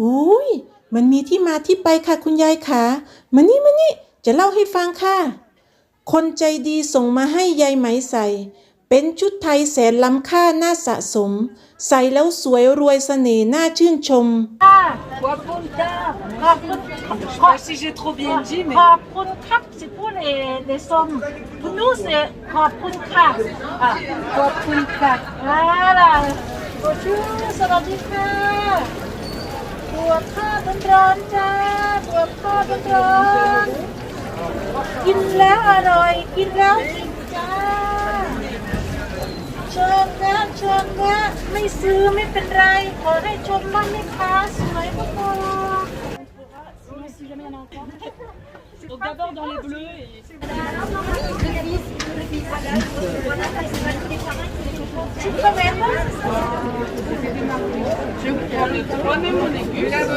อุ้ยมันมีที่มาที่ไปค่ะคุณยายขามานี่มานี่จะเล่าให้ฟังค่ะ คนใจดีส่งมาให้ยายไหมใส่ เป็นชุดไทยแสนล้ำค่าน่าสะสม ใส่แล้วสวยรวยเสน่ห์น่าชื่นชม ขอบคุณจ้าขอบคุณขอบ Si j'ai trop bien dit, mais ขอบคุณครับสิพูดเอเดซอมคุณนู้เสขอบคุณค่ะอะขอบคุณค่ะอะไรโอ้ชูสวัสดีค่ะ บวกข้าวร้อนๆจ้าบวกข้าวร้อนๆกินแล้วอร่อย กินแล้วอิ่มจ้าเชิญนะเชิญนะไม่ซื้อไม่เป็นไร ขอให้ชมบ้านแม่ค้าสวยมากๆ Donc d'abord dans les bleus et... Je prends le 3 mon aigu, ça va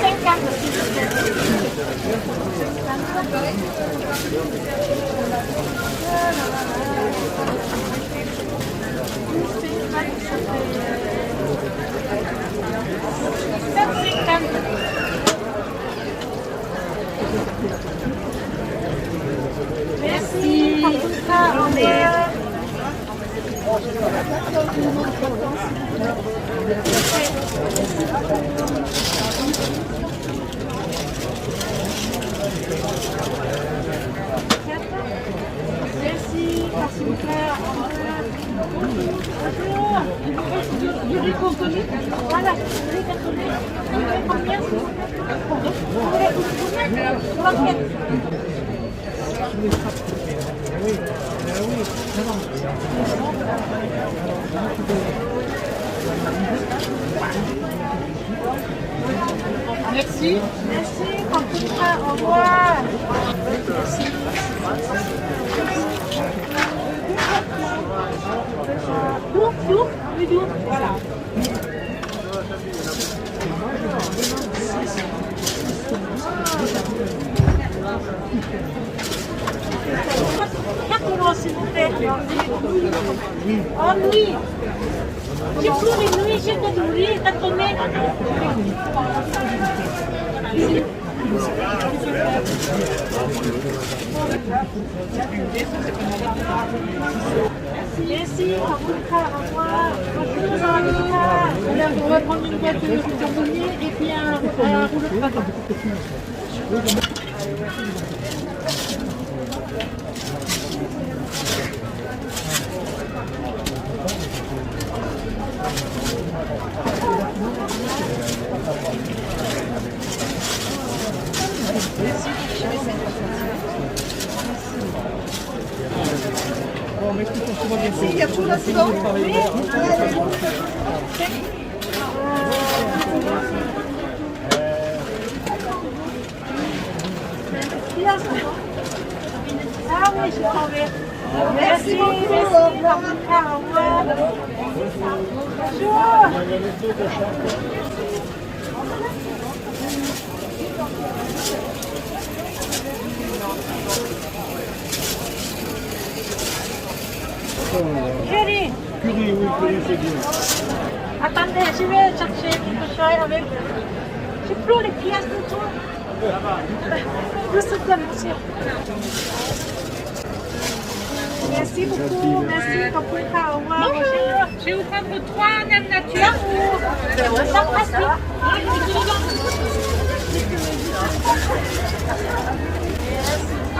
생강 Merci, s'il vous plaît. Oh, en nuit. J'ai pleuré une nuit, j'ai t'as tombé. Merci, à vous au revoir. On va prendre une boîte de et puis un rouleau de Merci. il y. Ah oui, je t'en. Merci, merci, au revoir. Bonjour. Chérie, Curry, oui, curry, c'est bien. attendez, je vais chercher quelque chose avec. J'ai plus les pièces de tout. Juste monsieur. Merci beaucoup, merci, beaucoup, au revoir. Bonjour. Je vais vous prendre trois nam nature. Ça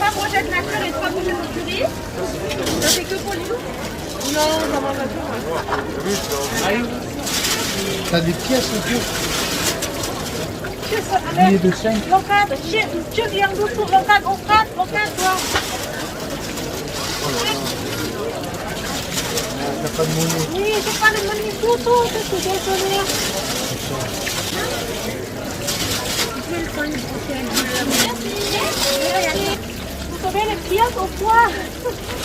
Pas projette la et trois projets de. Ça fait que pour les loups Non, ça mange la fleur. T'as des pièces en plus Billet de 5 L'encadre, toi T'as pas de monnaie Oui, j'ai pas de monnaie, tout, tout, tout, tout. Vous savez les pièces au poids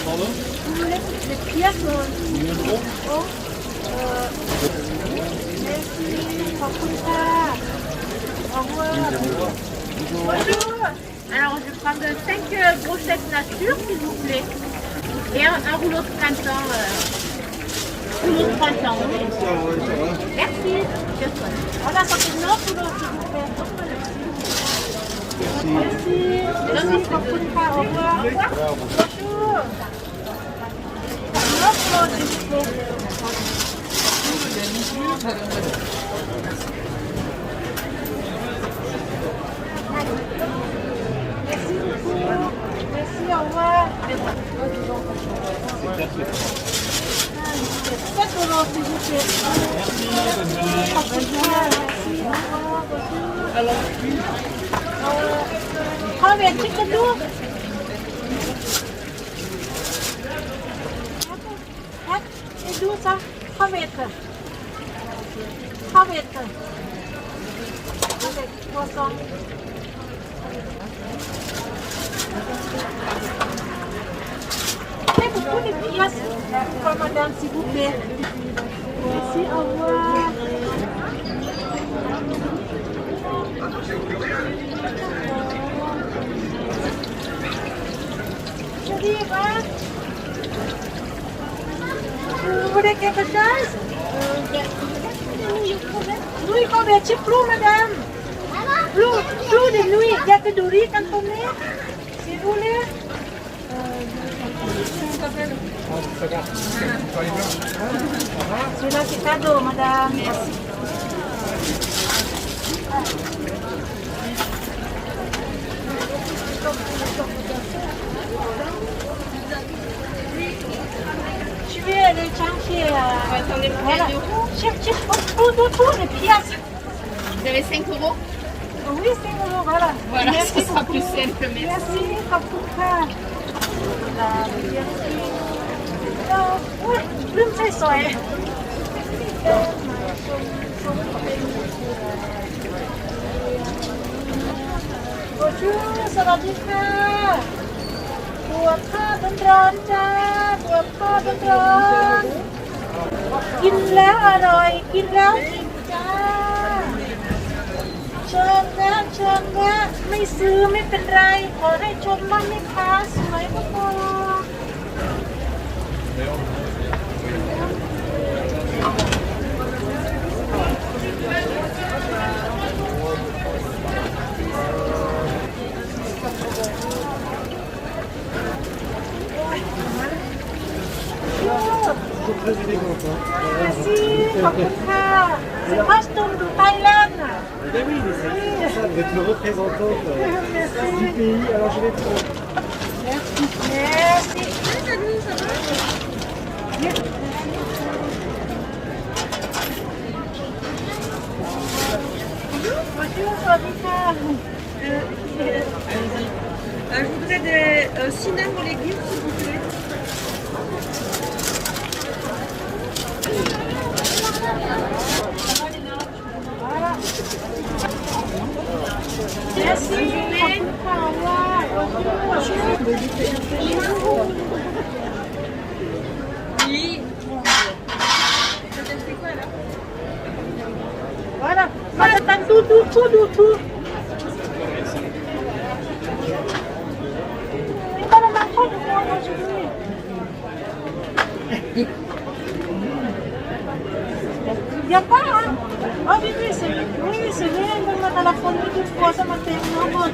Pardon Vous voulez les pièces au... Oh. Euh, Merci. Au revoir. Bonjour. Alors, je prendre 5 brochettes nature, s'il vous plaît. Et un, un rouleau de printemps. Euh, rouleau de printemps. Merci. Voilà, ça fait neuf ou non, s'il vous plaît Merci. Merci. Au revoir. Bonjour. Merci beaucoup. Merci, au revoir. Merci, bonne journée. Alors, Har vi en chicken då? Tack. En dosa. Har vi ett? Har vi ett? Vad sa Vous pouvez place pour madame, s'il vous plaît. Merci, au revoir. Chérie, hein Vous voulez quelque chose Nouilles combien de flou, madame Flou, flou de nouilles. Il y a que du riz cantonné. Si vous voulez. Celui-là, c'est cadeau, madame. Je vais aller chercher. Euh, voilà. euros. Chercher tout, tout, tout, les pièces. Vous avez 5 euros Oui, c'est bon, voilà. Voilà, Merci ce sera plus simple, merci. Merci, Kapuka. Voilà, merci. Euh, oui, plume c'est ça. hein. Bonjour, สวัสดีค่ะบัวข้าวร้อนๆจ้าบัวข้าวร้อนๆกินแล้วอร่อย กินแล้วอิ่มจ้า เชิญนะเชิญนะไม่ซื้อไม่เป็นไร ขอให้ชมว่าแม่ค้าสวยก็พอ des euh, légumes, s'il vous plaît voilà. Merci. Merci. Oui. Voilà. Madame, tout, tout, tout, tout. Y a pas, hein? Ah oui, oui, c'est oui, on la fondue toute fois. Non, bon,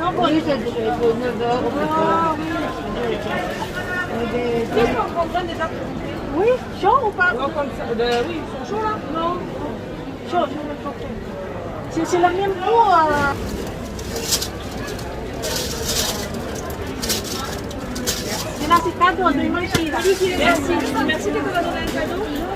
non, bon. Oui, c'est déjà 9h. Ah, oui. Qu'est-ce qu'on comprend des activités Oui, chaud ou pas? Oui, ils sont chauds là? Non. Chaud, je vais le C'est la même peau. Euh. Merci. Merci. Merci. Merci. Merci. Merci. Merci.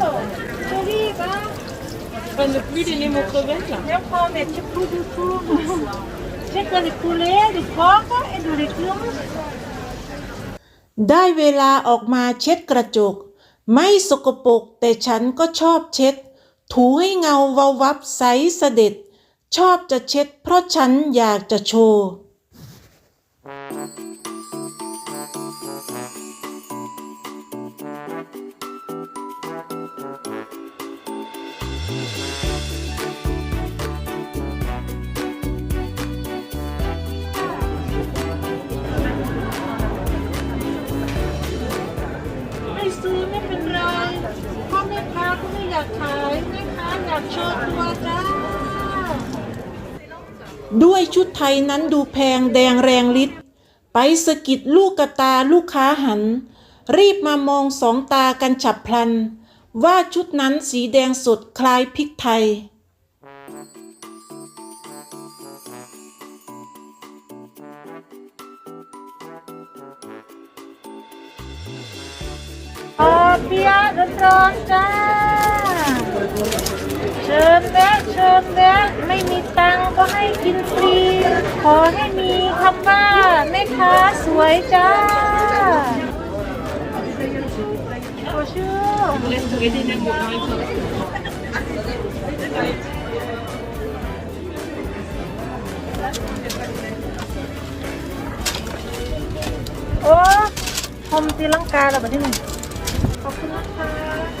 Enfin, ne plus les nems aux crevettes là. Je prends des petits coups de four. J'ai que du poulet, du porc et du légumes. ได้เวลาออกมาเช็ดกระจก ไม่สกปรกแต่ฉันก็ชอบเช็ด ถูให้เงาวับวับใสเสด็จ ชอบจะเช็ดเพราะฉันอยากจะโชว์ ขายแม่ค้าอยากโชว์ตัวจ้า ด้วยชุดไทยนั้นดูแพงแดงแรงฤทธิ์ไปสะกิดลูกกระตาลูกค้าหัน รีบมามองสองตากันฉับพลัน ว่าชุดนั้นสีแดงสดคล้ายพริกไทยพอเปียะร้อนๆจ้า เชิญแวะเชิญแวะไม่มีตังก็ให้กินฟรี ขอให้มีคำว่าแม่ค้าสวยจ้าโอชื่อโอ้พรมตีลังกาแล้วแบบที่หนึ่งขอบคุณนะคะ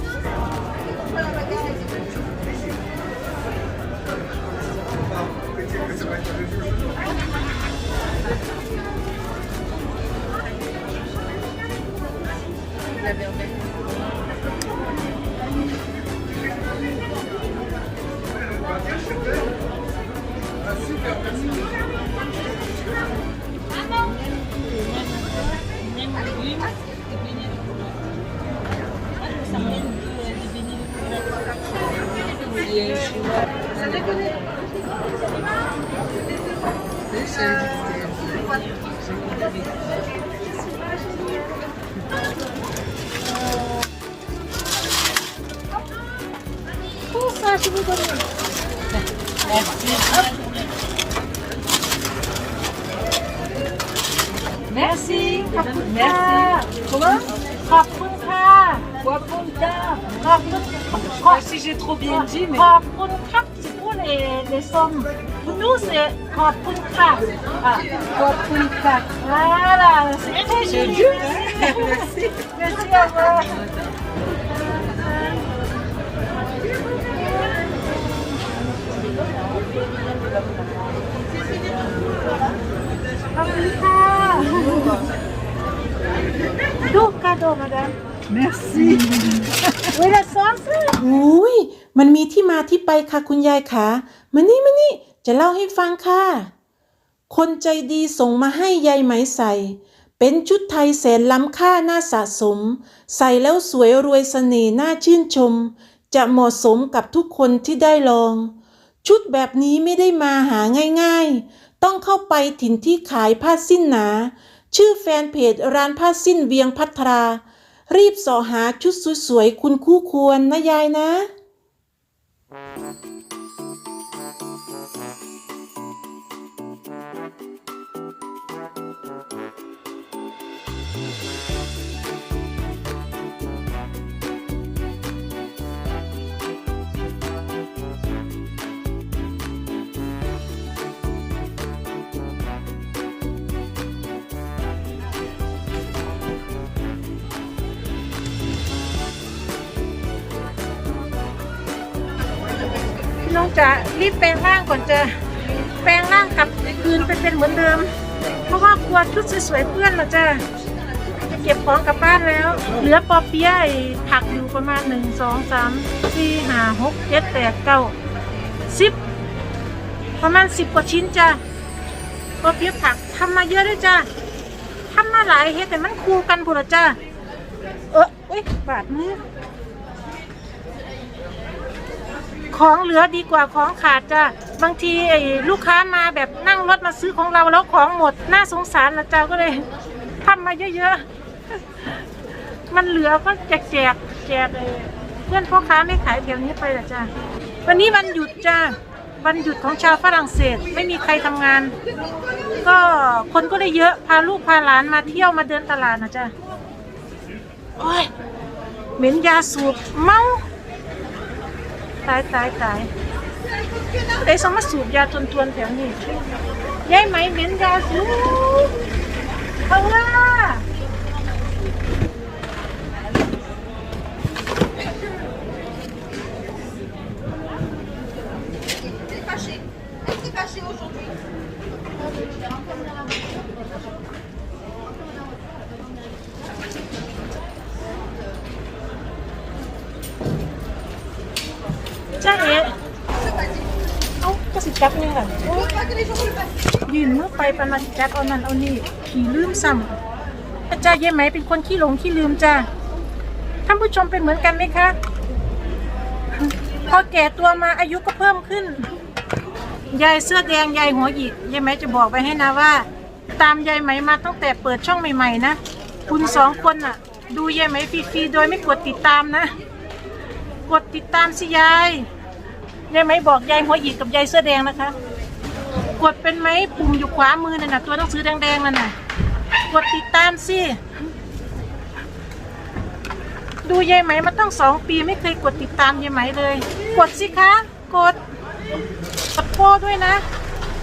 Merci. ขอบคุณค่ะ Comment ขอบคุณค่ะขอบคุณจ้า ขอบคุณขอบ Si j'ai trop bien dit, ขอบคุณครับสิพูดเอในส้มคุณนู้เสขอบคุณค่ะอ่ะขอบคุณค่ะอ่าล่ะเสียใจจริง Merci. Merci à vous. Merci. เวลาซ้อมสิอุ้ยมันมีที่มาที่ไปค่ะคุณยายคะมานี่มานี่จะเล่าให้ฟังค่ะ คนใจดีส่งมาให้ยายไหมใส่ เป็นชุดไทยแสนล้ำค่าน่าสะสม ใส่แล้วสวยรวยเสน่ห์น่าชื่นชม จะเหมาะสมกับทุกคนที่ได้ลอง ชุดแบบนี้ไม่ได้มาหาง่ายๆ ต้องเข้าไปถิ่นที่ขายผ้าสิ้นหนา ชื่อแฟนเพจร้านผ้าสิ้นเวียงพัทรา รีบสอหาชุดสวยๆ คุณคู่ควรนะยายนะ น้องจะรีบแปลงร่างก่อนจะแปลงร่างกลับคืนไปเป็นเหมือนเดิม เพราะว่ากลัวชุดสวยๆเพื่อนเราจะจะเก็บของกลับบ้านแล้ว เหลือปอเปี๊ยะผักอยู่ประมาณหนึ่งสองสามสี่ห้าหกเจ็ดแปดเก้าสิบประมาณสิบกว่าชิ้นจ้ะปอเปี๊ยะผักทำมาเยอะด้วยจ้ะทำมาหลายเฮ็ดแต่มันคู่กันพุ่นละจ้ะเอออุ้ยบาดมือ ของเหลือดีกว่าของขาดจ้ะบางทีไอ้ลูกค้ามาแบบนั่งรถมาซื้อของเราแล้วของหมดน่าสงสารนะจ้าก็เลยทำมาเยอะๆ มันเหลือก็แจกแจกแจกไอ้เพื่อนพ่อค้าไม่ขายแถวนี้ไปละจ้าวันนี้วันหยุดจ้าวันหยุดของชาวฝรั่งเศสไม่มีใครทำงาน ก็คนก็ได้เยอะพาลูกพาหลานมาเที่ยวมาเดินตลาดนะจ้าโอ้ยเหม็นยาสูบเมา ตายตายตายไอ้สมมาสูบยาทวนทวนๆแถวนี้ยายไหมเหม็นยาสูบเอาล่ะจ้าเอ๋เอ้าก็สิจับยังไงยืนมือไปประมาณจับเอานั่นเอานี่ขี่ลืมซ้ำอาจารย์เย่ไหมเป็นคนขี้หลงขี้ลืมจ้าท่านผู้ชมเป็นเหมือนกันไหมคะพอแก่ตัวมาอายุก็เพิ่มขึ้นยายเสื้อแดงยายหัวหยิกยายไหมจะบอกไปให้นะว่า ตามยายไหมมาตั้งแต่เปิดช่องใหม่ๆนะคุณสองคนน่ะ ดูยายไหมฟรีๆโดยไม่กดติดตามนะ กดติดตามสิยายยายไหมบอกยายหัวหยิกกับยายเสื้อแดงนะคะ กดเป็นไหมปุ่มอยู่ขวามือนั่นน่ะตัวหนังสือแดงๆนั่นน่ะกดติดตามสิ ดูยายไหมมาตั้งสองปีไม่เคยกดติดตามยายไหมเลย กดสิคะกดกดโป้ด้วยนะ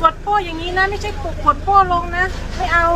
กดโป้อย่างนี้นะ ไม่ใช่กดกดโป้ลงนะ ไม่เอา